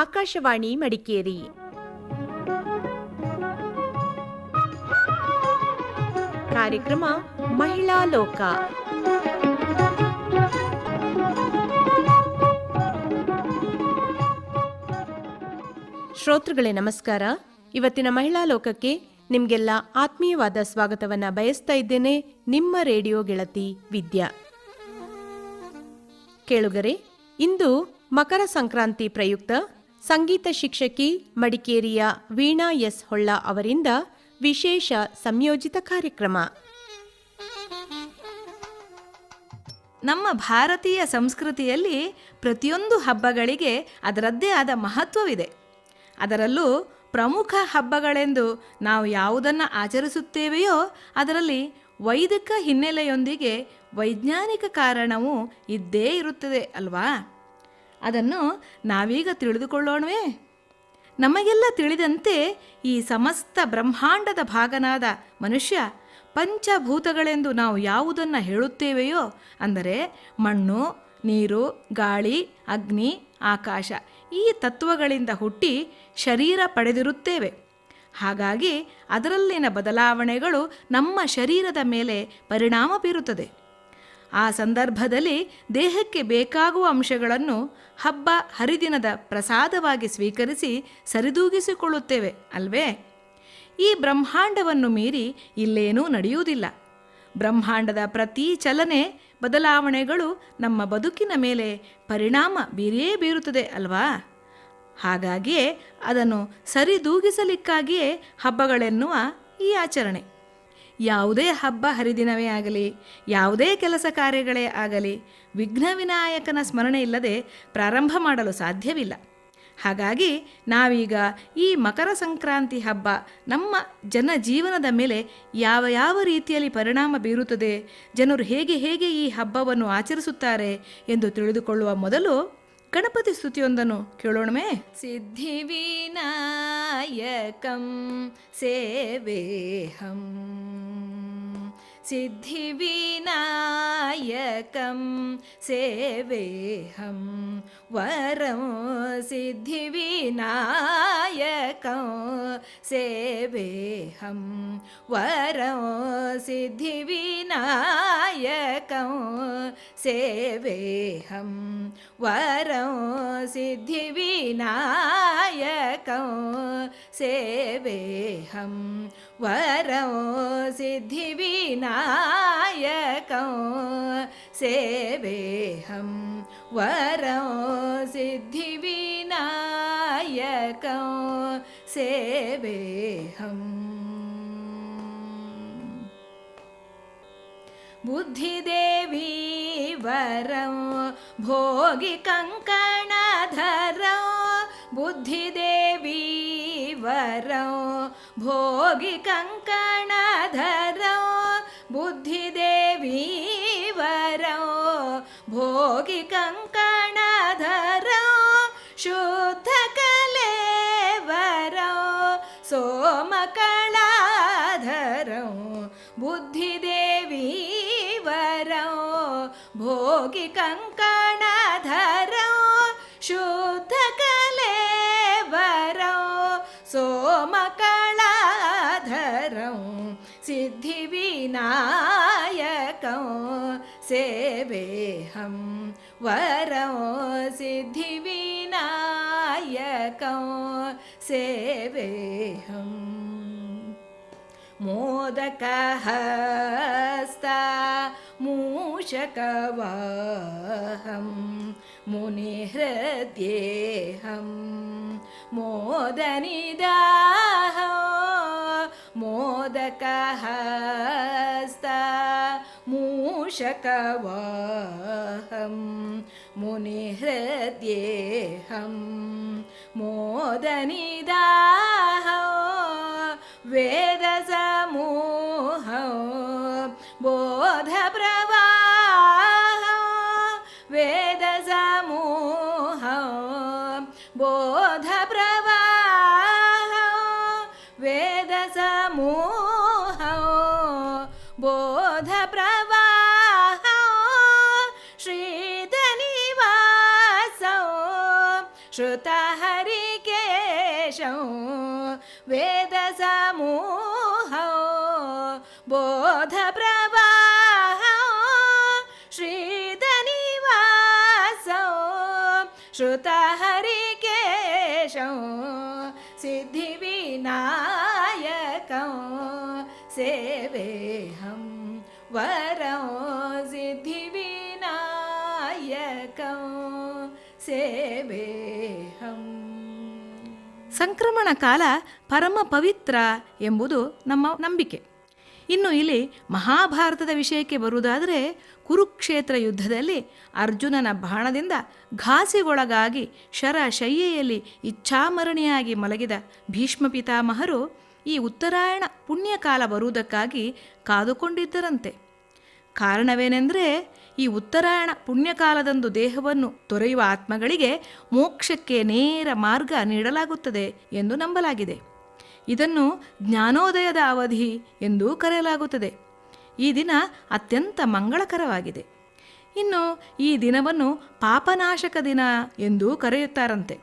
ಆಕಾಶವಾಣಿ ಮಡಿಕೇರಿ. ಕಾರ್ಯಕ್ರಮ ಮಹಿಳಾ ಲೋಕ. ಶ್ರೋತೃಗಳೇ ನಮಸ್ಕಾರ. ಇವತ್ತಿನ ಮಹಿಳಾ ಲೋಕಕ್ಕೆ ನಿಮಗೆಲ್ಲ ಆತ್ಮೀಯವಾದ ಸ್ವಾಗತವನ್ನ ಬಯಸ್ತಾ ಇದ್ದೇನೆ ನಿಮ್ಮ ರೇಡಿಯೋ ಗೆಳತಿ ವಿದ್ಯಾ. ಕೇಳುಗರೆ, ಇಂದು ಮಕರ ಸಂಕ್ರಾಂತಿ ಪ್ರಯುಕ್ತ ಸಂಗೀತ ಶಿಕ್ಷಕಿ ಮಡಿಕೇರಿಯ ವೀಣಾ ಎಸ್ ಹೊಳ್ಳ ಅವರಿಂದ ವಿಶೇಷ ಸಂಯೋಜಿತ ಕಾರ್ಯಕ್ರಮ. ನಮ್ಮ ಭಾರತೀಯ ಸಂಸ್ಕೃತಿಯಲ್ಲಿ ಪ್ರತಿಯೊಂದು ಹಬ್ಬಗಳಿಗೆ ಅದರದ್ದೇ ಆದ ಮಹತ್ವವಿದೆ. ಅದರಲ್ಲೂ ಪ್ರಮುಖ ಹಬ್ಬಗಳೆಂದು ನಾವು ಯಾವುದನ್ನು ಆಚರಿಸುತ್ತೇವೆಯೋ ಅದರಲ್ಲಿ ವೈದಿಕ ಹಿನ್ನೆಲೆಯೊಂದಿಗೆ ವೈಜ್ಞಾನಿಕ ಕಾರಣವೂ ಇದ್ದೇ ಇರುತ್ತದೆ, ಅಲ್ವಾ? ಅದನ್ನು ನಾವೀಗ ತಿಳಿದುಕೊಳ್ಳೋಣವೇ? ನಮಗೆಲ್ಲ ತಿಳಿದಂತೆ ಈ ಸಮಸ್ತ ಬ್ರಹ್ಮಾಂಡದ ಭಾಗನಾದ ಮನುಷ್ಯ ಪಂಚಭೂತಗಳೆಂದು ನಾವು ಯಾವುದನ್ನು ಹೇಳುತ್ತೇವೆಯೋ, ಅಂದರೆ ಮಣ್ಣು, ನೀರು, ಗಾಳಿ, ಅಗ್ನಿ, ಆಕಾಶ, ಈ ತತ್ವಗಳಿಂದ ಹುಟ್ಟಿ ಶರೀರ ಪಡೆದಿರುತ್ತೇವೆ. ಹಾಗಾಗಿ ಅದರಲ್ಲಿನ ಬದಲಾವಣೆಗಳು ನಮ್ಮ ಶರೀರದ ಮೇಲೆ ಪರಿಣಾಮ ಬೀರುತ್ತದೆ. ಆ ಸಂದರ್ಭದಲ್ಲಿ ದೇಹಕ್ಕೆ ಬೇಕಾಗುವ ಅಂಶಗಳನ್ನು ಹಬ್ಬ ಹರಿದಿನದ ಪ್ರಸಾದವಾಗಿ ಸ್ವೀಕರಿಸಿ ಸರಿದೂಗಿಸಿಕೊಳ್ಳುತ್ತೇವೆ, ಅಲ್ವೇ? ಈ ಬ್ರಹ್ಮಾಂಡವನ್ನು ಮೀರಿ ಇಲ್ಲೇನೂ ನಡೆಯುವುದಿಲ್ಲ. ಬ್ರಹ್ಮಾಂಡದ ಪ್ರತಿ ಚಲನೆ, ಬದಲಾವಣೆಗಳು ನಮ್ಮ ಬದುಕಿನ ಮೇಲೆ ಪರಿಣಾಮ ಬೀರಿಯೇ ಬೀರುತ್ತದೆ, ಅಲ್ವಾ? ಹಾಗಾಗಿಯೇ ಅದನ್ನು ಸರಿದೂಗಿಸಲಿಕ್ಕಾಗಿಯೇ ಹಬ್ಬಗಳೆನ್ನುವ ಈ ಆಚರಣೆ. ಯಾವುದೇ ಹಬ್ಬ ಹರಿದಿನವೇ ಆಗಲಿ, ಯಾವುದೇ ಕೆಲಸ ಕಾರ್ಯಗಳೇ ಆಗಲಿ, ವಿಘ್ನ ವಿನಾಯಕನ ಸ್ಮರಣೆ ಇಲ್ಲದೆ ಪ್ರಾರಂಭ ಮಾಡಲು ಸಾಧ್ಯವಿಲ್ಲ. ಹಾಗಾಗಿ ನಾವೀಗ ಈ ಮಕರ ಸಂಕ್ರಾಂತಿ ಹಬ್ಬ ನಮ್ಮ ಜನಜೀವನದ ಮೇಲೆ ಯಾವ ಯಾವ ರೀತಿಯಲ್ಲಿ ಪರಿಣಾಮ ಬೀರುತ್ತದೆ, ಜನರು ಹೇಗೆ ಹೇಗೆ ಈ ಹಬ್ಬವನ್ನು ಆಚರಿಸುತ್ತಾರೆ ಎಂದು ತಿಳಿದುಕೊಳ್ಳುವ ಮೊದಲು ಗಣಪತಿ ಸ್ತುತಿಯೊಂದನ್ನು ಕೇಳೋಣವೇ ಸಿದ್ಧಿವಿನಾಯಕಂ ಸೇವೇಹಂ सिद्धिविनायकं सेवेऽहं वरं सिद्धिविनायकं सेवेऽहं वरं सिद्धिविनायकं सेवेऽहं वरं सिद्धिविनायकं सेवेऽहं वरं सिद्धिविनायकं सेवेऽहं वरं सिद्धिविनायकं सेवेऽहम् बुद्धिदेवी वरं भोगिकङ्कणधरं बुद्धिदेवी वरं भोगिकङ्कणधरं बुद्धिदेवी वरं भोगिकङ्कणधरं शुद्धकलेवरं सोमकलाधरं। बुद्धिदेवी भोगिकङ्कणधरं शुद्धकलेवरं सोमकलाधरं सिद्धिविनायकं सेवेऽहं वरं सिद्धिविनायकं सेवेऽहम् मोदकहस्ता मूषकवाहं मुनिहृद्येऽहं मोदनिदाह मोदकहस्ता मूषकवाहं मुनिहृद्येऽहं मोदनिदाह ವರಂ ಸಿದ್ಧಿವಿನಾಯಕ ಸೇವೇಹಂ. ಸಂಕ್ರಮಣ ಕಾಲ ಪರಮ ಪವಿತ್ರ ಎಂಬುದು ನಮ್ಮ ನಂಬಿಕೆ. ಇನ್ನು ಇಲ್ಲಿ ಮಹಾಭಾರತದ ವಿಷಯಕ್ಕೆ ಬರುವುದಾದರೆ ಕುರುಕ್ಷೇತ್ರ ಯುದ್ಧದಲ್ಲಿ ಅರ್ಜುನನ ಬಾಣದಿಂದ ಘಾಸಿಗೊಳಗಾಗಿ ಶರ ಶಯ್ಯೆಯಲ್ಲಿ ಇಚ್ಛಾಮರಣಿಯಾಗಿ ಮಲಗಿದ ಭೀಷ್ಮ ಪಿತಾಮಹರು ಈ ಉತ್ತರಾಯಣ ಪುಣ್ಯಕಾಲ ಬರುವುದಕ್ಕಾಗಿ ಕಾದುಕೊಂಡಿದ್ದರಂತೆ. ಕಾರಣವೇನೆಂದರೆ, ಈ ಉತ್ತರಾಯಣ ಪುಣ್ಯಕಾಲದಂದು ದೇಹವನ್ನು ತೊರೆಯುವ ಆತ್ಮಗಳಿಗೆ ಮೋಕ್ಷಕ್ಕೆ ನೇರ ಮಾರ್ಗ ನೀಡಲಾಗುತ್ತದೆ ಎಂದು ನಂಬಲಾಗಿದೆ. ಇದನ್ನು ಜ್ಞಾನೋದಯದ ಅವಧಿ ಎಂದೂ ಕರೆಯಲಾಗುತ್ತದೆ. ಈ ದಿನ ಅತ್ಯಂತ ಮಂಗಳಕರವಾಗಿದೆ. ಇನ್ನು ಈ ದಿನವನ್ನು ಪಾಪನಾಶಕ ದಿನ ಎಂದೂ ಕರೆಯುತ್ತಾರಂತೆ.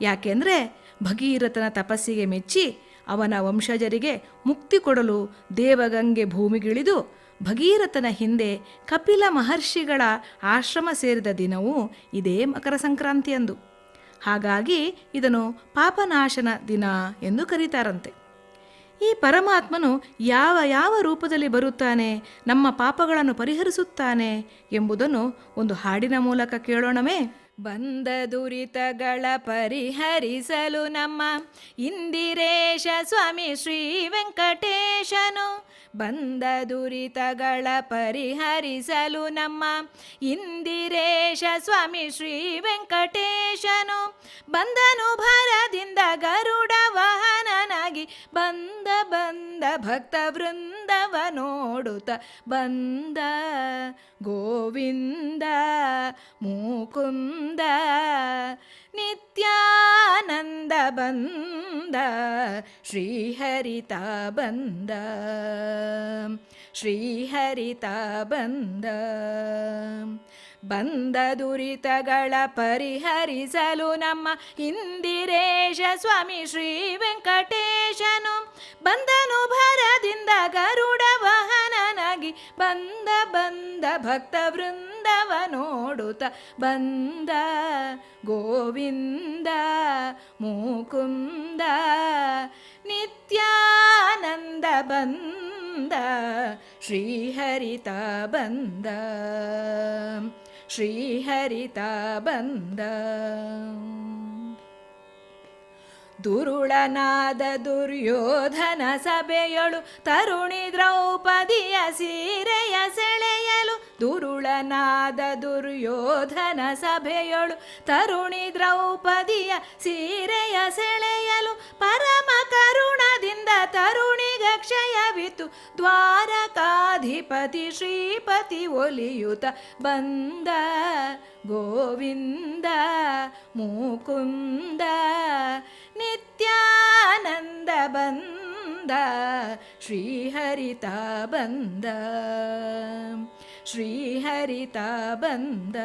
ಯಾಕೆಂದರೆ ಭಗೀರಥನ ತಪಸ್ಸಿಗೆ ಮೆಚ್ಚಿ ಅವನ ವಂಶಜರಿಗೆ ಮುಕ್ತಿ ಕೊಡಲು ದೇವಗಂಗೆ ಭೂಮಿಗಿಳಿದು ಭಗೀರಥನ ಹಿಂದೆ ಕಪಿಲ ಮಹರ್ಷಿಗಳ ಆಶ್ರಮ ಸೇರಿದ ದಿನವೂ ಇದೇ ಮಕರ ಸಂಕ್ರಾಂತಿಯಂದು. ಹಾಗಾಗಿ ಇದನ್ನು ಪಾಪನಾಶನ ದಿನ ಎಂದು ಕರೀತಾರಂತೆ. ಈ ಪರಮಾತ್ಮನು ಯಾವ ಯಾವ ರೂಪದಲ್ಲಿ ಬರುತ್ತಾನೆ, ನಮ್ಮ ಪಾಪಗಳನ್ನು ಪರಿಹರಿಸುತ್ತಾನೆ ಎಂಬುದನ್ನು ಒಂದು ಹಾಡಿನ ಮೂಲಕ ಕೇಳೋಣವೇ? ಬಂದ ದುರಿತಗಳ ಪರಿಹರಿಸಲು ನಮ್ಮ ಇಂದಿರೇಶ ಸ್ವಾಮಿ ಶ್ರೀ ವೆಂಕಟೇಶನು ಬಂದ ದುರಿತಗಳ ಪರಿಹರಿಸಲು ನಮ್ಮ ಇಂದಿರೇಶ ಸ್ವಾಮಿ ಶ್ರೀ ವೆಂಕಟೇಶನು ಬಂದನು ಭರದಿಂದ ಗರುಡ ವಾಹನನಾಗಿ ಬಂದ ಬಂದ ಭಕ್ತ ವೃಂದವ ನೋಡುತ್ತ ಬಂದ ಗೋವಿಂದ ಮೂಕುಂದ ನಿತ್ಯಾನಂದ ಬಂದ ಶ್ರೀಹರಿತ ಬಂದ ಶ್ರೀಹರಿತ ಬಂದ ಬಂದ ದುರಿತಗಳ ಪರಿಹರಿಸಲು ನಮ್ಮ ಇಂದಿರೇಶ ಸ್ವಾಮಿ ಶ್ರೀ ವೆಂಕಟೇಶನು ಬಂದನು ಭರದಿಂದ ಗರುಡ ವಾಹನನಾಗಿ ಬಂದ ಬಂದ ಭಕ್ತ ವೃಂದವ ನೋಡುತ್ತ ಬಂದ ಗೋವಿಂದ ಮುಕುಂದ ನಿತ್ಯಾನಂದ ಬಂದ ಶ್ರೀಹರಿತ ಬಂದ ಶ್ರೀಹರಿತ ಬಂದ ದುರುಳನಾದ ದುರ್ಯೋಧನ ಸಭೆಯಳು ತರುಣಿ ದ್ರೌಪದಿಯ ಸೀರೆಯ ಸೆಳೆಯಲು ದುರುಳನಾದ ದುರ್ಯೋಧನ ಸಭೆಯಳು ತರುಣಿ ದ್ರೌಪದಿಯ ಸೀರೆಯ ಸೆಳೆಯಲು ಪರಮ ಕರುಣದಿಂದ ತರುಣಿಗ ಕ್ಷಯವಿತು ದ್ವಾರಕಾಧಿಪತಿ ಶ್ರೀಪತಿ ಒಲಿಯುತ ಬಂದ ಗೋವಿಂದ ಮುಕುಂದ ನಿತ್ಯಾನಂದ ಬಂದ, ಶ್ರೀಹರಿತ ಬಂದ ಶ್ರೀಹರಿತ ಬಂದ.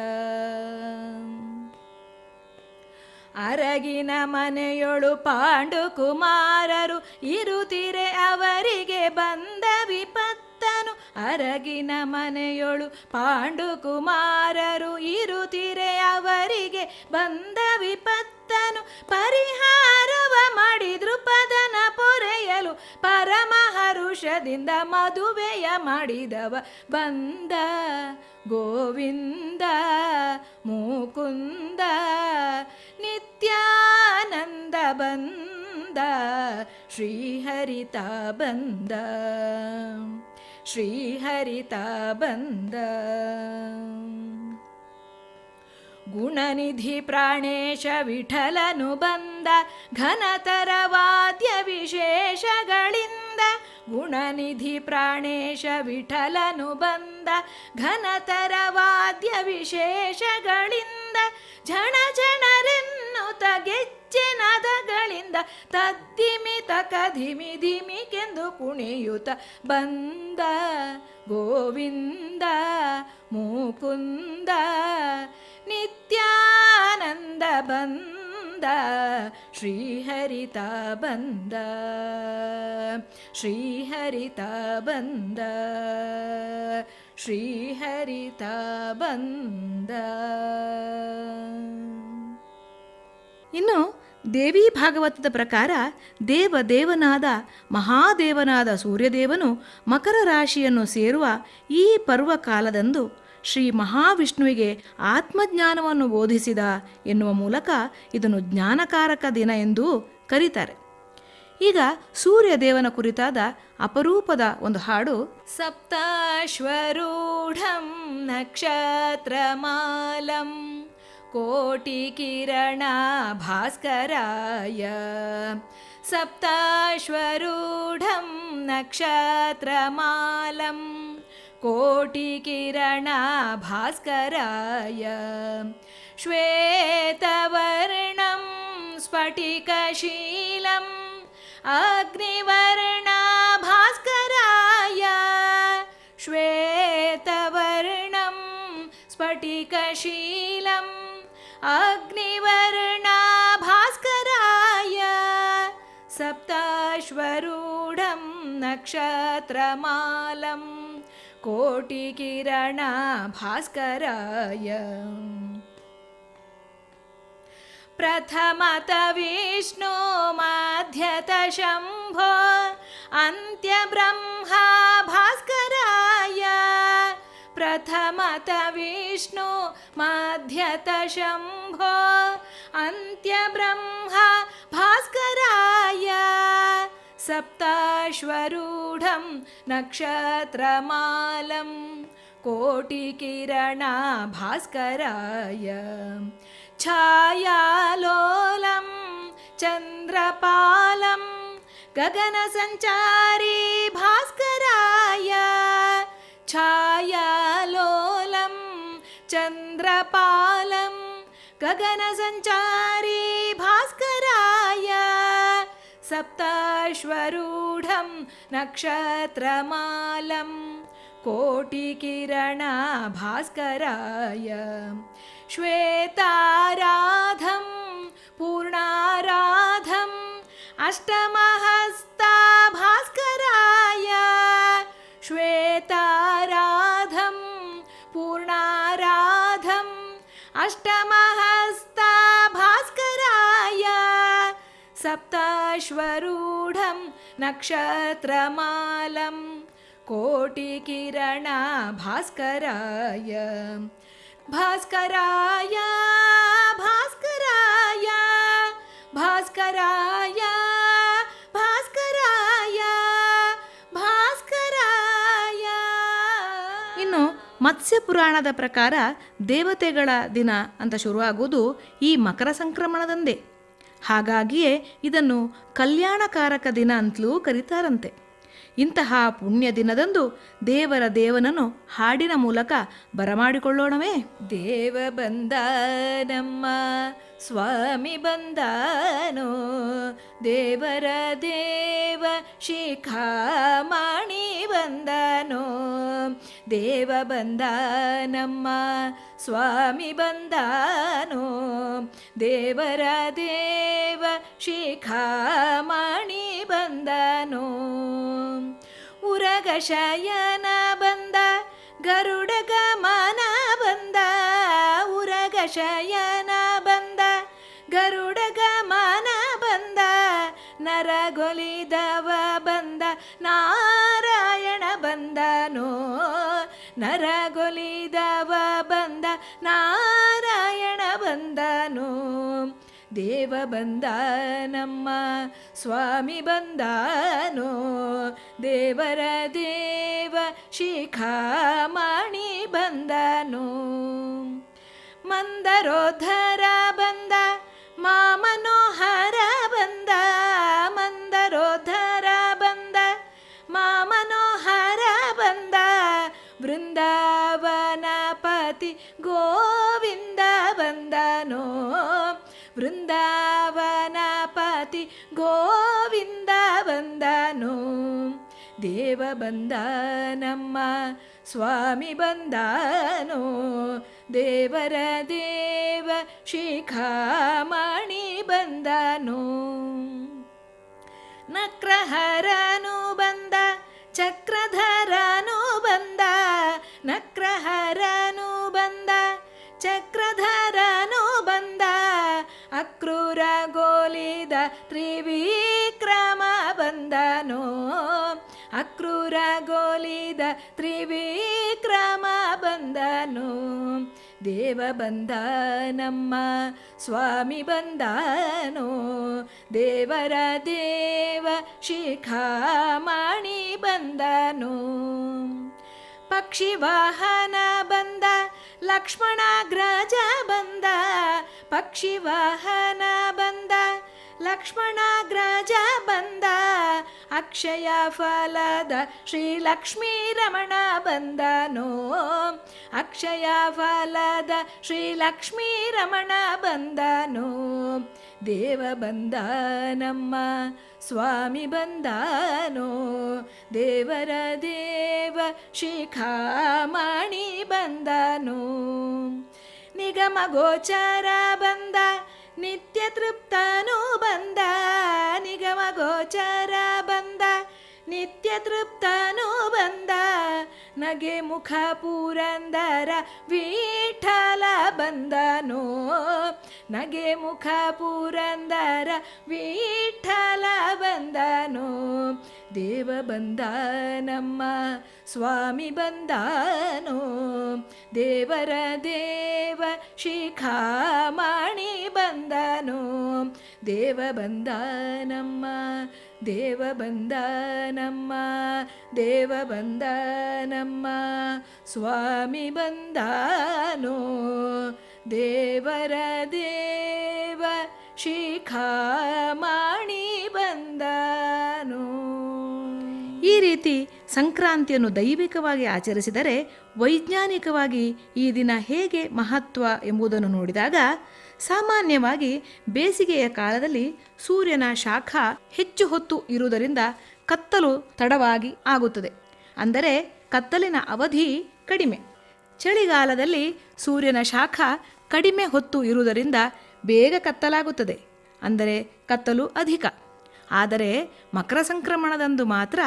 ಅರಗಿನ ಮನೆಯೊಳು ಪಾಂಡು ಕುಮಾರರು ಇರುತ್ತಿರೆ ಅವರಿಗೆ ಬಂದ ವಿಪತ್ತನು. ಅರಗಿನ ಮನೆಯೊಳು ಪಾಂಡು ಕುಮಾರರು ಇರುತ್ತಿರೆ ಅವರಿಗೆ ಬಂದ ವಿಪತ್ತನು ಪರಿಹಾರವ ಮಾಡಿ ದೃಪದನ ಪೊರೆಯಲು ಪರಮಹರುಷದಿಂದ ಮದುವೆಯ ಮಾಡಿದವ ಬಂದ ಗೋವಿಂದ ಮೂಕುಂದ ನಿತ್ಯಾನಂದ ಬಂದ ಶ್ರೀಹರಿತ ಬಂದ ಶ್ರೀಹರಿತ ಬಂದ ಗುಣನಿಧಿ ಪ್ರಾಣೇಶ ವಿಠಲನು ಬಂದ ಘನತರ ವಾದ್ಯ ವಿಶೇಷಗಳಿಂದ. ಗುಣನಿಧಿ ಪ್ರಾಣೇಶ ವಿಠಲನು ಬಂದ ಘನತರ ವಾದ್ಯ ವಿಶೇಷಗಳಿಂದ. ಝಣ ಝಣರೆನ್ನುತ್ತ ಗೆಜ್ಜೆನದಗಳಿಂದ ತದ್ದಿಮಿತ ಧಿಮಿ ಧಿಮಿಕೆಂದು ಕುಣಿಯುತ ಬಂದ ಗೋವಿಂದ, ಮುಕುಂದ ನಿತ್ಯಾನಂದ ಬಂದ, ಶ್ರೀಹರಿತ ಬಂದ ಶ್ರೀಹರಿತ ಬಂದ ಶ್ರೀಹರಿತ ಬಂದ. ಇನ್ನು ದೇವಿ ಭಾಗವತದ ಪ್ರಕಾರ ದೇವ ದೇವನಾದ, ಮಹಾದೇವನಾದ ಸೂರ್ಯದೇವನು ಮಕರ ರಾಶಿಯನ್ನು ಸೇರುವ ಈ ಪರ್ವಕಾಲದಂದು ಶ್ರೀ ಮಹಾವಿಷ್ಣುವಿಗೆ ಆತ್ಮಜ್ಞಾನವನ್ನು ಬೋಧಿಸಿದ ಎನ್ನುವ ಮೂಲಕ ಇದನ್ನು ಜ್ಞಾನಕಾರಕ ದಿನ ಎಂದು ಕರೀತಾರೆ. ಈಗ ಸೂರ್ಯದೇವನ ಕುರಿತಾದ ಅಪರೂಪದ ಒಂದು ಹಾಡು, ಸಪ್ತಾಶ್ವರೂಢಂ ನಕ್ಷತ್ರಮಾಲಂ ಕೋಟಿಕಿರಣ ಭಾಸ್ಕರಾಯ. ಸಪ್ತಾಶ್ವರೂಢಂ ನಕ್ಷತ್ರಮಾಲಂ कोटिकिरणाभास्कराय। श्वेतवर्णं स्फटिकशीलम् अग्निवर्णाभास्कराय। श्वेतवर्णं स्फटिकशीलम् अग्निवर्णाभास्कराय। सप्ताश्वरूढं नक्षत्रमालम् कोटिकिरणा भास्कराय। प्रथमत विष्णु माध्यत शम्भो अन्त्यब्रह्मा भास्कराय। प्रथमत विष्णु माध्यत शम्भो अन्त्यब्रह्मा भास्कराय सप्ताश्वरूढं नक्षत्रमालं कोटिकिरणा भास्कराय छायालोलं चन्द्रपालं गगनसञ्चारी भास्कराय। छायालोलं चन्द्रपालं गगनसञ्चारी सप्ताश्वरूढं नक्षत्रमालं कोटिकिरणाभास्कराय। श्वेताराधं पूर्णाराधम् अष्टमहस्ताभास्कराय। श्वेताराधं पूर्णाराधम् अष्टमः सप्ताश्वरूढं नक्षत्रमालं कोटिकिरणा भास्कराय भास्कराय भास्कराय भास्कराय भास्कराय ಭಾಸ್ಕರಾಯ ಇನ್ನು ಮತ್ಸ್ಯ ಪುರಾಣದ ಪ್ರಕಾರ ದೇವತೆಗಳ ದಿನ ಅಂತ ಶುರುವಾಗುವುದು ಈ ಮಕರ ಸಂಕ್ರಮಣದಂದೇ ಹಾಗಾಗಿಯೇ ಇದನ್ನು ಕಲ್ಯಾಣಕಾರಕ ದಿನ ಅಂತಲೂ ಕರೀತಾರಂತೆ. ಇಂತಹ ಪುಣ್ಯ ದಿನದಂದು ದೇವರ ದೇವನನ್ನು ಹಾಡಿನ ಮೂಲಕ ಬರಮಾಡಿಕೊಳ್ಳೋಣವೇ? ದೇವ ಬಂದ ನಮ್ಮ ಸ್ವಾಮಿ ಬಂದನು, ದೇವರ ದೇವ ಶಿಖಾಮಣಿ ಬಂದನೋ ದೇವ ಬಂದ ನಮ್ಮ ಸ್ವಾಮಿ ಬಂದಾನೋ. ದೇವರ ದೇವ ಶಿಖಾಮಣಿ ಬಂದನೋ. ಉರಗ ಶಯನ ಬಂದ, ಗರುಡ ಗಮನ ಬಂದ. ಉರಗ ಶಯನ ಬಂದ, ಗರುಡ ಗಮನ ಬಂದ. ನರಗೊಲಿದವ ಬಂದ, ನಾರಾಯಣ ಬಂದನೋ. ನರಗೊಲಿದವ ಬಂದ ನಾರಾಯಣ ಬಂದನು. ದೇವ ಬಂದ ನಮ್ಮ ಸ್ವಾಮಿ ಬಂದನು. ದೇವರ ದೇವ ಶಿಖಾಮಣಿ ಬಂದನು. ಮಂದರೋಧರ ಬಂದ ಬೃಂದಾವನಪತಿ ಗೋವಿಂದ ಬಂದನೋ ವೃಂದಾವನಪತಿ ಗೋವಿಂದ ಬಂದನೋ ದೇವ ಬಂದ ನಮ್ಮ ಸ್ವಾಮಿ ಬಂದಾನೋ ದೇವರ ದೇವ ಶಿಖಾಮಣಿ ಬಂದನೋ ನಕ್ರಹರನು ಬಂದ ಚಕ್ರಧರನು ಬಂದ, ಚಕ್ರಧರನು ಬಂದ, ಅಕ್ರೂರ ಗೋಲಿದ ತ್ರಿವಿಕ್ರಮ ಬಂದನು. ಅಕ್ರೂರ ಗೋಲಿದ ತ್ರಿವಿಕ್ರಮ ಬಂದನು. ದೇವ ಬಂದ ನಮ್ಮ ಸ್ವಾಮಿ ಬಂದನು. ದೇವರ ದೇವ ಶಿಖಾಮಣಿ ಬಂದನು. ಪಕ್ಷಿ ವಾಹನ लक्ष्मण ग्रज ब पक्षिवाहन बमणग्रज ब अक्षय फलद श्री लक्ष्मी रमण बनो अक्षय फलद श्री लक्ष्मी रमण बनो देव ब स्वामी बन्दानो देवर देव शिखामणि बनु निगमगोचर बन्द नित्यतृप्तनु बन्द। निगमगोचर निगम गोचर बन्द नित्य तृप्तनो ನಗೆ ಮುಖ ಪುರಂದರ ವಿಠಲ ಬಂದನೋ. ನಗೆ ಮುಖ ಪುರಂದರ ವಿಠಲ ಬಂದನೋ. ದೇವ ಬಂದ ನಮ್ಮ ಸ್ವಾಮಿ ಬಂದನೋ. ದೇವರ ದೇವ ಶಿಖಾಮಣಿ ಬಂದನೋ. ದೇವ ಬಂದ ನಮ್ಮ ದೇವ ಬಂದ ನಮ್ಮ, ದೇವ ಬಂದ ನಮ್ಮ, ಸ್ವಾಮಿ ಬಂದನೋ, ದೇವರ ದೇವ ಶಿಖಾಮಣಿ ಬಂದನೋ. ಈ ರೀತಿ ಸಂಕ್ರಾಂತಿಯನ್ನು ದೈವಿಕವಾಗಿ ಆಚರಿಸಿದರೆ ವೈಜ್ಞಾನಿಕವಾಗಿ ಈ ದಿನ ಹೇಗೆ ಮಹತ್ವ ಎಂಬುದನ್ನು ನೋಡಿದಾಗ ಸಾಮಾನ್ಯವಾಗಿ ಬೇಸಿಗೆಯ ಕಾಲದಲ್ಲಿ ಸೂರ್ಯನ ಶಾಖ ಹೆಚ್ಚು ಹೊತ್ತು ಇರುವುದರಿಂದ ಕತ್ತಲು ತಡವಾಗಿ ಆಗುತ್ತದೆ. ಅಂದರೆ ಕತ್ತಲಿನ ಅವಧಿ ಕಡಿಮೆ. ಚಳಿಗಾಲದಲ್ಲಿ ಸೂರ್ಯನ ಶಾಖ ಕಡಿಮೆ ಹೊತ್ತು ಇರುವುದರಿಂದ ಬೇಗ ಕತ್ತಲಾಗುತ್ತದೆ. ಅಂದರೆ ಕತ್ತಲು ಅಧಿಕ. ಆದರೆ ಮಕರ ಸಂಕ್ರಮಣದಂದು ಮಾತ್ರ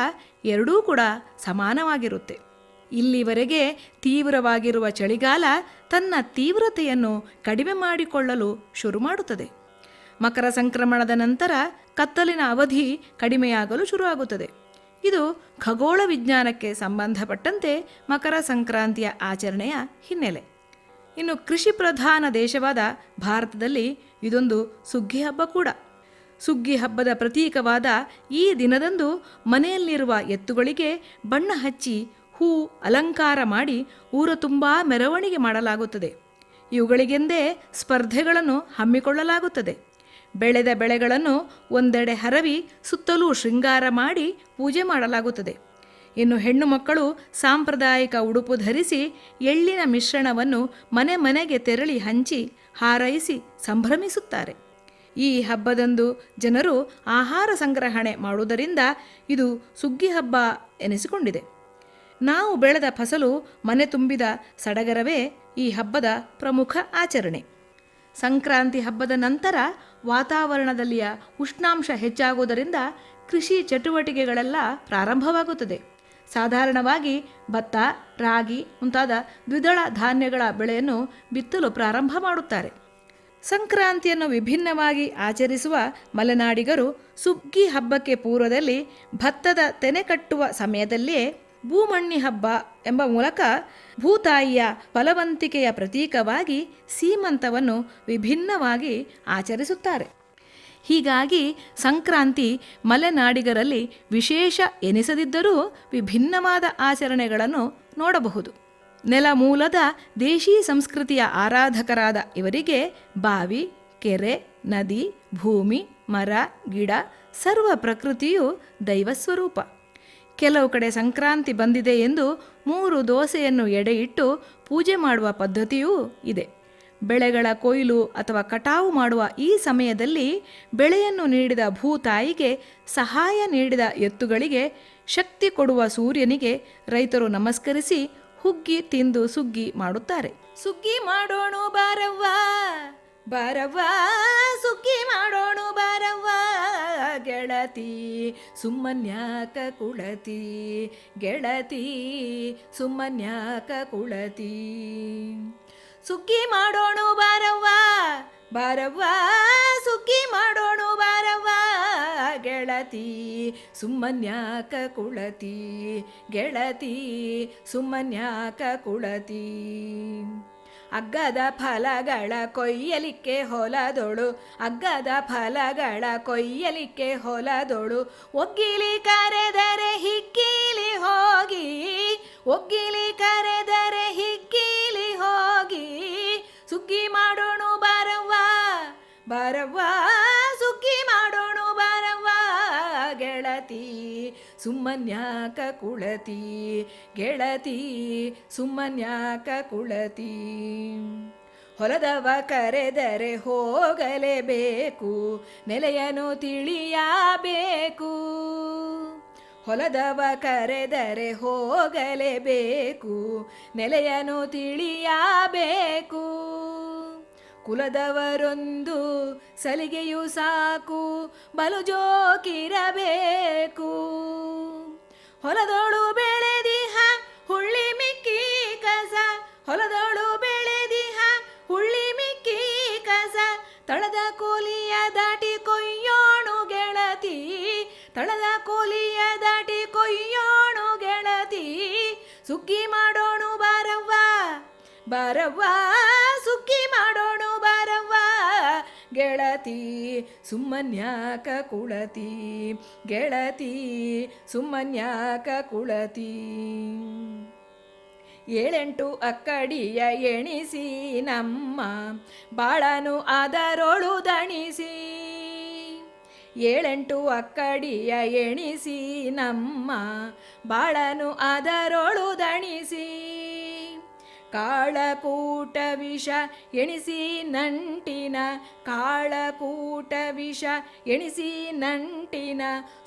ಎರಡೂ ಕೂಡ ಸಮಾನವಾಗಿರುತ್ತೆ. ಇಲ್ಲಿವರೆಗೆ ತೀವ್ರವಾಗಿರುವ ಚಳಿಗಾಲ ತನ್ನ ತೀವ್ರತೆಯನ್ನು ಕಡಿಮೆ ಮಾಡಿಕೊಳ್ಳಲು ಶುರು ಮಾಡುತ್ತದೆ. ಮಕರ ಸಂಕ್ರಮಣದ ನಂತರ ಕತ್ತಲಿನ ಅವಧಿ ಕಡಿಮೆಯಾಗಲು ಶುರುವಾಗುತ್ತದೆ. ಇದು ಖಗೋಳ ವಿಜ್ಞಾನಕ್ಕೆ ಸಂಬಂಧಪಟ್ಟಂತೆ ಮಕರ ಸಂಕ್ರಾಂತಿಯ ಆಚರಣೆಯ ಹಿನ್ನೆಲೆ. ಇನ್ನು ಕೃಷಿ ಪ್ರಧಾನ ದೇಶವಾದ ಭಾರತದಲ್ಲಿ ಇದೊಂದು ಸುಗ್ಗಿ ಹಬ್ಬ ಕೂಡ. ಸುಗ್ಗಿ ಹಬ್ಬದ ಪ್ರತೀಕವಾದ ಈ ದಿನದಂದು ಮನೆಯಲ್ಲಿರುವ ಎತ್ತುಗಳಿಗೆ ಬಣ್ಣ ಹಚ್ಚಿ ಹೂ ಅಲಂಕಾರ ಮಾಡಿ ಊರ ತುಂಬ ಮೆರವಣಿಗೆ ಮಾಡಲಾಗುತ್ತದೆ. ಇವುಗಳಿಗೆಂದೇ ಸ್ಪರ್ಧೆಗಳನ್ನು ಹಮ್ಮಿಕೊಳ್ಳಲಾಗುತ್ತದೆ. ಬೆಳೆದ ಬೆಳೆಗಳನ್ನು ಒಂದೆಡೆ ಹರವಿ ಸುತ್ತಲೂ ಶೃಂಗಾರ ಮಾಡಿ ಪೂಜೆ ಮಾಡಲಾಗುತ್ತದೆ. ಇನ್ನು ಹೆಣ್ಣು ಮಕ್ಕಳು ಸಾಂಪ್ರದಾಯಿಕ ಉಡುಪು ಧರಿಸಿ ಎಳ್ಳಿನ ಮಿಶ್ರಣವನ್ನು ಮನೆ ಮನೆಗೆ ತೆರಳಿ ಹಂಚಿ ಹಾರೈಸಿ ಸಂಭ್ರಮಿಸುತ್ತಾರೆ. ಈ ಹಬ್ಬದಂದು ಜನರು ಆಹಾರ ಸಂಗ್ರಹಣೆ ಮಾಡುವುದರಿಂದ ಇದು ಸುಗ್ಗಿ ಹಬ್ಬ ಎನಿಸಿಕೊಂಡಿದೆ. ನಾವು ಬೆಳೆದ ಫಸಲು ಮನೆ ತುಂಬಿದ ಸಡಗರವೇ ಈ ಹಬ್ಬದ ಪ್ರಮುಖ ಆಚರಣೆ. ಸಂಕ್ರಾಂತಿ ಹಬ್ಬದ ನಂತರ ವಾತಾವರಣದಲ್ಲಿಯ ಉಷ್ಣಾಂಶ ಹೆಚ್ಚಾಗುವುದರಿಂದ ಕೃಷಿ ಚಟುವಟಿಕೆಗಳೆಲ್ಲ ಪ್ರಾರಂಭವಾಗುತ್ತದೆ. ಸಾಧಾರಣವಾಗಿ ಭತ್ತ, ರಾಗಿ ಮುಂತಾದ ದ್ವಿದಳ ಧಾನ್ಯಗಳ ಬೆಳೆಯನ್ನು ಬಿತ್ತಲು ಪ್ರಾರಂಭ ಮಾಡುತ್ತಾರೆ. ಸಂಕ್ರಾಂತಿಯನ್ನು ವಿಭಿನ್ನವಾಗಿ ಆಚರಿಸುವ ಮಲೆನಾಡಿಗರು ಸುಗ್ಗಿ ಹಬ್ಬಕ್ಕೆ ಪೂರ್ವದಲ್ಲಿ ಭತ್ತದ ತೆನೆ ಕಟ್ಟುವ ಸಮಯದಲ್ಲಿಯೇ ಭೂಮಣ್ಣಿ ಹಬ್ಬ ಎಂಬ ಮೂಲಕ ಭೂತಾಯಿಯ ಫಲವಂತಿಕೆಯ ಪ್ರತೀಕವಾಗಿ ಸೀಮಂತವನ್ನು ವಿಭಿನ್ನವಾಗಿ ಆಚರಿಸುತ್ತಾರೆ. ಹೀಗಾಗಿ ಸಂಕ್ರಾಂತಿ ಮಲೆನಾಡಿಗರಲ್ಲಿ ವಿಶೇಷ ಎನಿಸದಿದ್ದರೂ ವಿಭಿನ್ನವಾದ ಆಚರಣೆಗಳನ್ನು ನೋಡಬಹುದು. ನೆಲಮೂಲದ ದೇಶೀ ಸಂಸ್ಕೃತಿಯ ಆರಾಧಕರಾದ ಇವರಿಗೆ ಬಾವಿ, ಕೆರೆ, ನದಿ, ಭೂಮಿ, ಮರ, ಗಿಡ, ಸರ್ವ ಪ್ರಕೃತಿಯು ದೈವಸ್ವರೂಪ. ಕೆಲವು ಕಡೆ ಸಂಕ್ರಾಂತಿ ಬಂದಿದೆ ಎಂದು ಮೂರು ದೋಸೆಯನ್ನು ಎಡೆಯಿಟ್ಟು ಪೂಜೆ ಮಾಡುವ ಪದ್ಧತಿಯೂ ಇದೆ. ಬೆಳೆಗಳ ಕೊಯ್ಲು ಅಥವಾ ಕಟಾವು ಮಾಡುವ ಈ ಸಮಯದಲ್ಲಿ ಬೆಳೆಯನ್ನು ನೀಡಿದ ಭೂತಾಯಿಗೆ ಸಹಾಯ ನೀಡಿದ ಎತ್ತುಗಳಿಗೆ ಶಕ್ತಿ ಕೊಡುವ ಸೂರ್ಯನಿಗೆ ರೈತರು ನಮಸ್ಕರಿಸಿ ಹುಗ್ಗಿ ತಿಂದು ಸುಗ್ಗಿ ಮಾಡುತ್ತಾರೆ. ಸುಗ್ಗಿ ಮಾಡೋಣ ಬಾರವ್ವ. ಬಾರವ್ವ ಸುಗ್ಗಿ ಮಾಡೋಣ ಬರವ ಗೆಳತಿ ಸುಮ್ಮನ್ಯಾಕ ಕುಳತಿ, ಗೆಳತಿ ಸುಮ್ಮನ್ಯಾಕ ಕುಳತಿ. ಸುಗ್ಗಿ ಮಾಡೋಣ ಬಾರವ್ವ ಬಾರವ್ವ ಸುಗ್ಗಿ ಮಾಡೋಣ ಬಾರವ್ವ, ಗೆಳತಿ ಸುಮ್ಮನ್ಯಾಕ ಕುಳತಿ, ಗೆಳತಿ ಸುಮ್ಮನ್ಯಾಕ ಕುಳತಿ. ಅಗ್ಗದ ಫಲಗಳ ಕೊಯ್ಯಲಿಕ್ಕೆ ಹೊಲದೊಳು, ಅಗ್ಗದ ಫಲಗಳ ಕೊಯ್ಯಲಿಕ್ಕೆ ಹೊಲದೊಳು. ಒಗ್ಗಿಲಿ ಕರೆದರೆ ಹಿಗ್ಗಿಲಿ ಹೋಗಿ, ಒಗ್ಗಿಲಿ ಕರೆದರೆ ಹಿಗ್ಗಿಲಿ ಹೋಗಿ. ಸುಗ್ಗಿ ಮಾಡೋಣ ಬಾರವ್ವ ಬಾರವ್ವ. ಸುಮ್ಮನ್ಯಾಕ ಕುಳತಿ, ಗೆಳತಿ, ಸುಮ್ಮನ್ಯಾಕ ಕುಳತಿ. ಹೊಲದವ ಕರೆದರೆ ಹೋಗಲೇಬೇಕು ನೆಲೆಯನ್ನು ತಿಳಿಯಬೇಕು. ಹೊಲದವ ಕರೆದರೆ ಹೋಗಲೇಬೇಕು ನೆಲೆಯನ್ನು ತಿಳಿಯಬೇಕು. ಕುಲದವರೊಂದು ಸಲಿಗೆಯು ಸಾಕು ಬಲು ಜೋಕಿರಬೇಕು ಹೊಲದೋಳು ಬೆಳೆದಿಹ, ಹುಳ್ಳಿ ಮಿಕ್ಕಿ ಕಸ. ಹೊಲದೋಳು ಬೆಳೆದಿಹ, ಹುಳ್ಳಿ ಮಿಕ್ಕಿ ಕಸ. ತಳದ ಕೋಲಿಯ ದಾಟಿ ಕೊಯ್ಯೋಣು ಗೆಳತಿ. ತಳದ ಕೋಲಿಯ ದಾಟಿ ಕೊಯ್ಯೋಣು ಗೆಳತಿ. ಸುಗ್ಗಿ ಮಾಡೋಣು ಬಾರವ್ವ ಬಾರವ್ವ. ಗೆಳತಿ, ಸುಮ್ಮನ್ಯಾಕ ಕುಳತಿ. ಗೆಳತಿ, ಸುಮ್ಮನ್ಯಾಕ ಕುಳತಿ. ಏಳೆಂಟು ಅಕ್ಕಡಿಯ ಎಣಿಸಿ ನಮ್ಮ ಬಾಳನು ಅದರೊಳು ದಣಿಸಿ. ಏಳೆಂಟು ಅಕ್ಕಡಿಯ ಎಣಿಸಿ ನಮ್ಮ ಬಾಳನು ಅದರೊಳು ದಣಿಸಿ. ಕಾಳಕೂಟ ವಿಷ ಎಣಿಸಿ ನಂಟಿನ ಕಾಳಕೂಟ ವಿಷ ಎಣಿಸಿ ನಂಟಿನ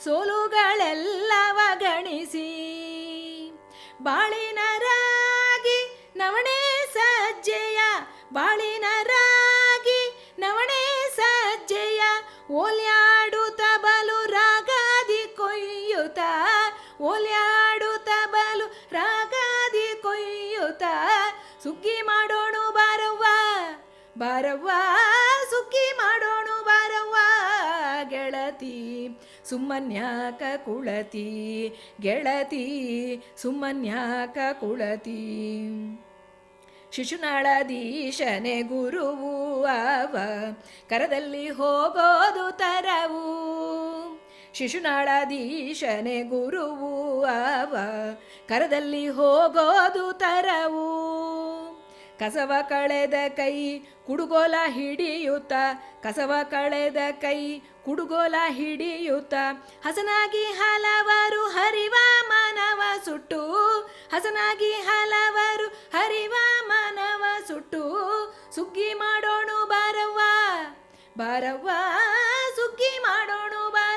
ಸೋಲುಗಳೆಲ್ಲವ ಗಣಿಸಿ. ಬಾಳಿನ ರಾಗಿ ನವಣೆ ಸಜ್ಜೆಯ ಬಾಳಿನ ರಾಗಿ ನವಣೆ ಸಜ್ಜೆಯ ಓಲ್ಯಾಡುತ್ತ ಬಾರವ್ವ ಸುಖಿ ಮಾಡೋಣ ಬಾರವ್ವ, ಗೆಳತಿ, ಸುಮ್ಮನ್ಯಾಕ ಕುಳತಿ, ಗೆಳತಿ, ಸುಮ್ಮನ್ಯಾಕ ಕುಳತಿ. ಶಿಶುನಾಳದೀಶನೆ ಗುರುವು ಅವ ಕರದಲ್ಲಿ ಹೋಗೋದು ತರವು. ಶಿಶುನಾಳದೀಶನೆ ಗುರುವು ಅವ ಕರದಲ್ಲಿ ಹೋಗೋದು ತರವು. ಕಸವ ಕಳೆದ ಕೈ ಕುಡುಗೋಲ ಹಿಡಿಯುತ್ತ, ಕಸವ ಕಳೆದ ಕೈ ಕುಡುಗೋಲ ಹಿಡಿಯುತ್ತ, ಹಸನಾಗಿ ಹಲವರು ಹರಿವ ಮಾನವ ಸುಟ್ಟು, ಹಸನಾಗಿ ಹಲವರು ಹರಿವ ಮಾನವ ಸುಟ್ಟು, ಸುಗ್ಗಿ ಮಾಡೋಣ ಬಾರವ್ವ ಬಾರವ್ವ, ಸುಗ್ಗಿ ಮಾಡೋಣ ಗೆಳತಿ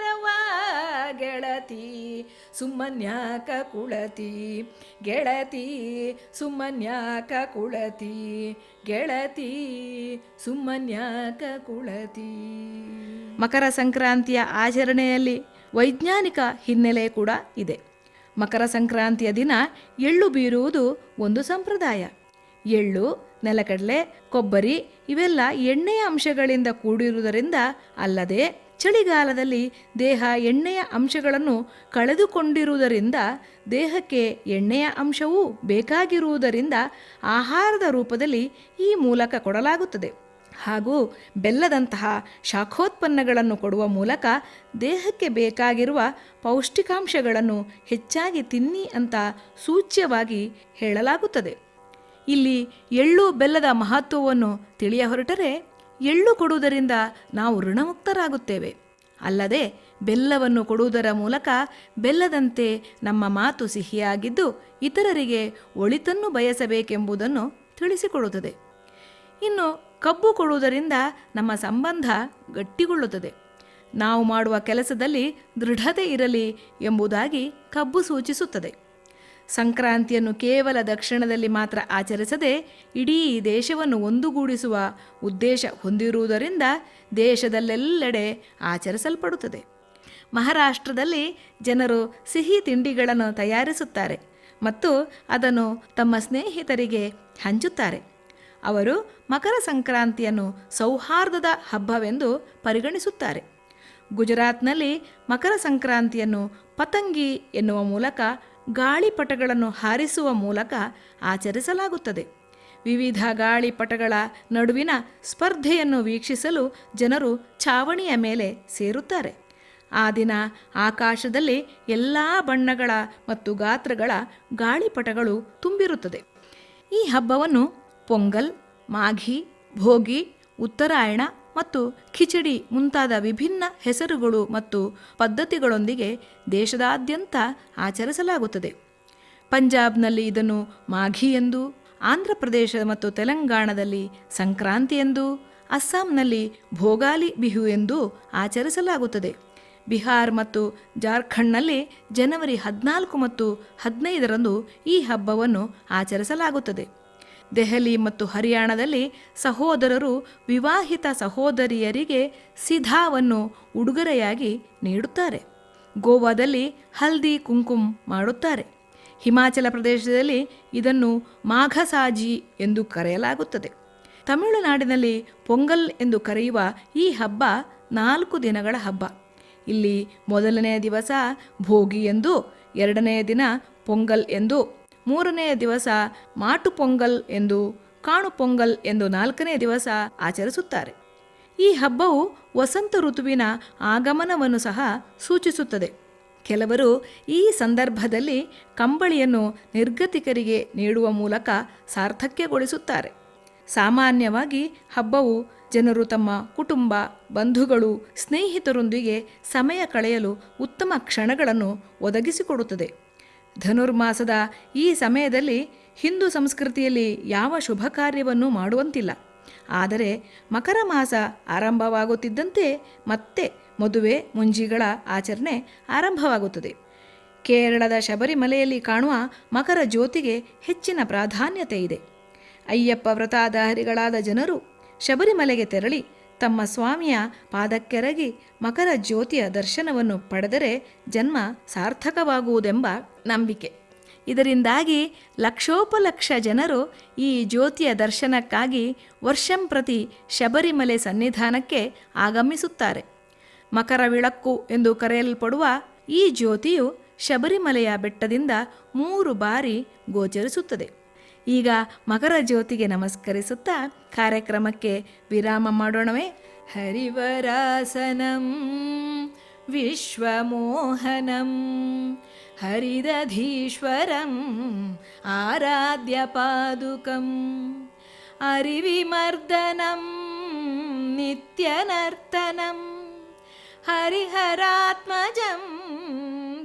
ಸುಮ್ಮನ್ಯಾಕ ಕುಳತಿ, ಗೆಳತಿ ಸುಮ್ಮನ್ಯಾಕ ಕುಳತಿ, ಗೆಳತಿ ಸುಮ್ಮನ್ಯಾಕ ಕುಳತಿ. ಮಕರ ಸಂಕ್ರಾಂತಿಯ ಆಚರಣೆಯಲ್ಲಿ ವೈಜ್ಞಾನಿಕ ಹಿನ್ನೆಲೆ ಕೂಡ ಇದೆ. ಮಕರ ಸಂಕ್ರಾಂತಿಯ ದಿನ ಎಳ್ಳು ಬೀರುವುದು ಒಂದು ಸಂಪ್ರದಾಯ. ಎಳ್ಳು ನೆಲಕಡಲೆ ಕೊಬ್ಬರಿ ಇವೆಲ್ಲ ಎಣ್ಣೆಯ ಅಂಶಗಳಿಂದ ಕೂಡಿರುವುದರಿಂದ ಅಲ್ಲದೆ ಚಳಿಗಾಲದಲ್ಲಿ ದೇಹ ಎಣ್ಣೆಯ ಅಂಶಗಳನ್ನು ಕಳೆದುಕೊಂಡಿರುವುದರಿಂದ ದೇಹಕ್ಕೆ ಎಣ್ಣೆಯ ಅಂಶವೂ ಬೇಕಾಗಿರುವುದರಿಂದ ಆಹಾರದ ರೂಪದಲ್ಲಿ ಈ ಮೂಲಕ ಕೊಡಲಾಗುತ್ತದೆ. ಹಾಗೂ ಬೆಲ್ಲದಂತಹ ಶಾಖೋತ್ಪನ್ನಗಳನ್ನು ಕೊಡುವ ಮೂಲಕ ದೇಹಕ್ಕೆ ಬೇಕಾಗಿರುವ ಪೌಷ್ಟಿಕಾಂಶಗಳನ್ನು ಹೆಚ್ಚಾಗಿ ತಿನ್ನಿ ಅಂತ ಸೂಚ್ಯವಾಗಿ ಹೇಳಲಾಗುತ್ತದೆ. ಇಲ್ಲಿ ಎಳ್ಳು ಬೆಲ್ಲದ ಮಹತ್ವವನ್ನು ತಿಳಿಯ ಹೊರಟರೆ ಎಳ್ಳು ಕೊಡುವುದರಿಂದ ನಾವು ಋಣಮುಕ್ತರಾಗುತ್ತೇವೆ. ಅಲ್ಲದೆ ಬೆಲ್ಲವನ್ನು ಕೊಡುವುದರ ಮೂಲಕ ಬೆಲ್ಲದಂತೆ ನಮ್ಮ ಮಾತು ಸಿಹಿಯಾಗಿದ್ದು ಇತರರಿಗೆ ಒಳಿತನ್ನು ಬಯಸಬೇಕೆಂಬುದನ್ನು ತಿಳಿಸಿಕೊಡುತ್ತದೆ. ಇನ್ನು ಕಬ್ಬು ಕೊಡುವುದರಿಂದ ನಮ್ಮ ಸಂಬಂಧ ಗಟ್ಟಿಗೊಳ್ಳುತ್ತದೆ. ನಾವು ಮಾಡುವ ಕೆಲಸದಲ್ಲಿ ದೃಢತೆ ಇರಲಿ ಎಂಬುದಾಗಿ ಕಬ್ಬು ಸೂಚಿಸುತ್ತದೆ. ಸಂಕ್ರಾಂತಿಯನ್ನು ಕೇವಲ ದಕ್ಷಿಣದಲ್ಲಿ ಮಾತ್ರ ಆಚರಿಸದೆ ಇಡೀ ದೇಶವನ್ನು ಒಂದುಗೂಡಿಸುವ ಉದ್ದೇಶ ಹೊಂದಿರುವುದರಿಂದ ದೇಶದಲ್ಲೆಲ್ಲೆಡೆ ಆಚರಿಸಲ್ಪಡುತ್ತದೆ. ಮಹಾರಾಷ್ಟ್ರದಲ್ಲಿ ಜನರು ಸಿಹಿ ತಿಂಡಿಗಳನ್ನು ತಯಾರಿಸುತ್ತಾರೆ ಮತ್ತು ಅದನ್ನು ತಮ್ಮ ಸ್ನೇಹಿತರಿಗೆ ಹಂಚುತ್ತಾರೆ. ಅವರು ಮಕರ ಸಂಕ್ರಾಂತಿಯನ್ನು ಸೌಹಾರ್ದದ ಹಬ್ಬವೆಂದು ಪರಿಗಣಿಸುತ್ತಾರೆ. ಗುಜರಾತ್ನಲ್ಲಿ ಮಕರ ಸಂಕ್ರಾಂತಿಯನ್ನು ಪತಂಗಿ ಎನ್ನುವ ಮೂಲಕ ಗಾಳಿಪಟಗಳನ್ನು ಹಾರಿಸುವ ಮೂಲಕ ಆಚರಿಸಲಾಗುತ್ತದೆ. ವಿವಿಧ ಗಾಳಿಪಟಗಳ ನಡುವಿನ ಸ್ಪರ್ಧೆಯನ್ನು ವೀಕ್ಷಿಸಲು ಜನರು ಛಾವಣಿಯ ಮೇಲೆ ಸೇರುತ್ತಾರೆ. ಆ ದಿನ ಆಕಾಶದಲ್ಲಿ ಎಲ್ಲ ಬಣ್ಣಗಳ ಮತ್ತು ಗಾತ್ರಗಳ ಗಾಳಿಪಟಗಳು ತುಂಬಿರುತ್ತದೆ. ಈ ಹಬ್ಬವನ್ನು ಪೊಂಗಲ್, ಮಾಘಿ, ಭೋಗಿ, ಉತ್ತರಾಯಣ ಮತ್ತು ಖಿಚಡಿ ಮುಂತಾದ ವಿಭಿನ್ನ ಹೆಸರುಗಳು ಮತ್ತು ಪದ್ಧತಿಗಳೊಂದಿಗೆ ದೇಶದಾದ್ಯಂತ ಆಚರಿಸಲಾಗುತ್ತದೆ. ಪಂಜಾಬ್ನಲ್ಲಿ ಇದನ್ನು ಮಾಘಿ ಎಂದು ಆಂಧ್ರ ಪ್ರದೇಶ ಮತ್ತು ತೆಲಂಗಾಣದಲ್ಲಿ ಸಂಕ್ರಾಂತಿ ಎಂದು, ಅಸ್ಸಾಂನಲ್ಲಿ ಭೋಗಾಲಿ ಬಿಹು ಎಂದು ಆಚರಿಸಲಾಗುತ್ತದೆ. ಬಿಹಾರ್ ಮತ್ತು ಜಾರ್ಖಂಡ್ನಲ್ಲಿ ಜನವರಿ ಹದಿನಾಲ್ಕು ಮತ್ತು ಹದಿನೈದರಂದು ಈ ಹಬ್ಬವನ್ನು ಆಚರಿಸಲಾಗುತ್ತದೆ. ದೆಹಲಿ ಮತ್ತು ಹರಿಯಾಣದಲ್ಲಿ ಸಹೋದರರು ವಿವಾಹಿತ ಸಹೋದರಿಯರಿಗೆ ಸಿಧಾವನ್ನು ಉಡುಗೊರೆಯಾಗಿ ನೀಡುತ್ತಾರೆ. ಗೋವಾದಲ್ಲಿ ಹಲ್ದಿ ಕುಂಕುಮ್ ಮಾಡುತ್ತಾರೆ. ಹಿಮಾಚಲ ಪ್ರದೇಶದಲ್ಲಿ ಇದನ್ನು ಮಾಘಸಾಜಿ ಎಂದು ಕರೆಯಲಾಗುತ್ತದೆ. ತಮಿಳುನಾಡಿನಲ್ಲಿ ಪೊಂಗಲ್ ಎಂದು ಕರೆಯುವ ಈ ಹಬ್ಬ ನಾಲ್ಕು ದಿನಗಳ ಹಬ್ಬ. ಇಲ್ಲಿ ಮೊದಲನೆಯ ದಿವಸ ಭೋಗಿ ಎಂದು ಎರಡನೆಯ ದಿನ ಪೊಂಗಲ್ ಎಂದು ಮೂರನೆಯ ದಿವಸ ಮಾಟು ಪೊಂಗಲ್ ಎಂದು, ಕಾಣು ಪೊಂಗಲ್ ಎಂದು ನಾಲ್ಕನೇ ದಿವಸ ಆಚರಿಸುತ್ತಾರೆ. ಈ ಹಬ್ಬವು ವಸಂತ ಋತುವಿನ ಆಗಮನವನ್ನು ಸಹ ಸೂಚಿಸುತ್ತದೆ. ಕೆಲವರು ಈ ಸಂದರ್ಭದಲ್ಲಿ ಕಂಬಳಿಯನ್ನು ನಿರ್ಗತಿಕರಿಗೆ ನೀಡುವ ಮೂಲಕ ಸಾರ್ಥಕ್ಯಗೊಳಿಸುತ್ತಾರೆ. ಸಾಮಾನ್ಯವಾಗಿ ಹಬ್ಬವು ಜನರು ತಮ್ಮ ಕುಟುಂಬ, ಬಂಧುಗಳು, ಸ್ನೇಹಿತರೊಂದಿಗೆ ಸಮಯ ಕಳೆಯಲು ಉತ್ತಮ ಕ್ಷಣಗಳನ್ನು ಒದಗಿಸಿಕೊಡುತ್ತದೆ. ಧನುರ್ಮಾಸದ ಈ ಸಮಯದಲ್ಲಿ ಹಿಂದೂ ಸಂಸ್ಕೃತಿಯಲ್ಲಿ ಯಾವ ಶುಭ ಕಾರ್ಯವನ್ನು ಮಾಡುವಂತಿಲ್ಲ. ಆದರೆ ಮಕರ ಮಾಸ ಆರಂಭವಾಗುತ್ತಿದ್ದಂತೆ ಮತ್ತೆ ಮದುವೆ, ಮುಂಜಿಗಳ ಆಚರಣೆ ಆರಂಭವಾಗುತ್ತದೆ. ಕೇರಳದ ಶಬರಿಮಲೆಯಲ್ಲಿ ಕಾಣುವ ಮಕರ ಜ್ಯೋತಿಗೆ ಹೆಚ್ಚಿನ ಪ್ರಾಧಾನ್ಯತೆ ಇದೆ. ಅಯ್ಯಪ್ಪ ವ್ರತಾಧಾರಿಗಳಾದ ಜನರು ಶಬರಿಮಲೆಗೆ ತೆರಳಿ ತಮ್ಮ ಸ್ವಾಮಿಯ ಪಾದಕ್ಕೆರಗಿ ಮಕರ ಜ್ಯೋತಿಯ ದರ್ಶನವನ್ನು ಪಡೆದರೆ ಜನ್ಮ ಸಾರ್ಥಕವಾಗುವುದೆಂಬ ನಂಬಿಕೆ. ಇದರಿಂದಾಗಿ ಲಕ್ಷೋಪಲಕ್ಷ ಜನರು ಈ ಜ್ಯೋತಿಯ ದರ್ಶನಕ್ಕಾಗಿ ವರ್ಷಂಪ್ರತಿ ಶಬರಿಮಲೆ ಸನ್ನಿಧಾನಕ್ಕೆ ಆಗಮಿಸುತ್ತಾರೆ. ಮಕರ ವಿಳಕ್ಕು ಎಂದು ಕರೆಯಲ್ಪಡುವ ಈ ಜ್ಯೋತಿಯು ಶಬರಿಮಲೆಯ ಬೆಟ್ಟದಿಂದ ಮೂರು ಬಾರಿ ಗೋಚರಿಸುತ್ತದೆ. ಈಗ ಮಕರ ಜ್ಯೋತಿಗೆ ನಮಸ್ಕರಿಸುತ್ತಾ ಕಾರ್ಯಕ್ರಮಕ್ಕೆ ವಿರಾಮ ಮಾಡೋಣವೇ. ಹರಿವರಾಸನಂ, ವಿಶ್ವಮೋಹನಂ, ಹರಿದಧೀಶ್ವರಂ, ಆರಾಧ್ಯ ಪಾದುಕಂ, ಅರಿವಿಮರ್ದನಂ, ನಿತ್ಯನರ್ತನಂ, ಹರಿಹರಾತ್ಮಜಂ,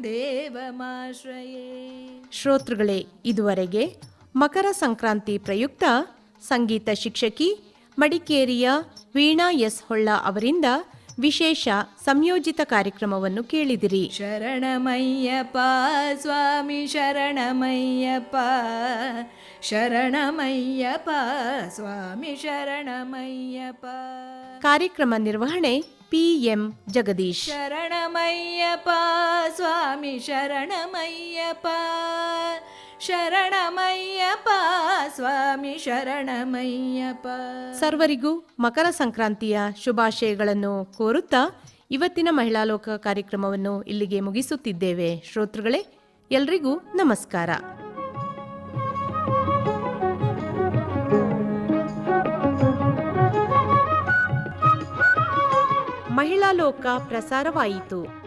ದೇವಮಾಶ್ರಯೇ. ಶ್ರೋತೃಗಳೇ, ಇದುವರೆಗೆ ಮಕರ ಸಂಕ್ರಾಂತಿ ಪ್ರಯುಕ್ತ ಸಂಗೀತ ಶಿಕ್ಷಕಿ ಮಡಿಕೇರಿಯ ವೀಣಾ ಎಸ್ ಹೊಳ್ಳ ಅವರಿಂದ ವಿಶೇಷ ಸಂಯೋಜಿತ ಕಾರ್ಯಕ್ರಮವನ್ನು ಕೇಳಿದಿರಿ. ಶರಣಮಯ್ಯಪ್ಪ ಸ್ವಾಮಿ ಶರಣಮಯ್ಯಪ್ಪ ಶರಣಮಯ್ಯಪ್ಪ ಸ್ವಾಮಿ ಶರಣಮಯ್ಯಪ್ಪ. ಕಾರ್ಯಕ್ರಮ ನಿರ್ವಹಣೆ ಪಿ ಎಂ ಜಗದೀಶ್. ಶರಣಮಯ್ಯಪ್ಪ ಸ್ವಾಮಿ ಶರಣಮಯ್ಯಪ್ಪ. ಶರಣಮಯ್ಯಪ್ಪ, ಸ್ವಾಮಿ ಶರಣಮಯ್ಯಪ್ಪ. ಸರ್ವರಿಗೂ ಮಕರ ಸಂಕ್ರಾಂತಿಯ ಶುಭಾಶಯಗಳನ್ನು ಕೋರುತ್ತಾ ಇವತ್ತಿನ ಮಹಿಳಾ ಲೋಕ ಕಾರ್ಯಕ್ರಮವನ್ನು ಇಲ್ಲಿಗೆ ಮುಗಿಸುತ್ತಿದ್ದೇವೆ. ಶ್ರೋತೃಗಳೇ, ಎಲ್ರಿಗೂ ನಮಸ್ಕಾರ. ಮಹಿಳಾ ಲೋಕ ಪ್ರಸಾರವಾಯಿತು.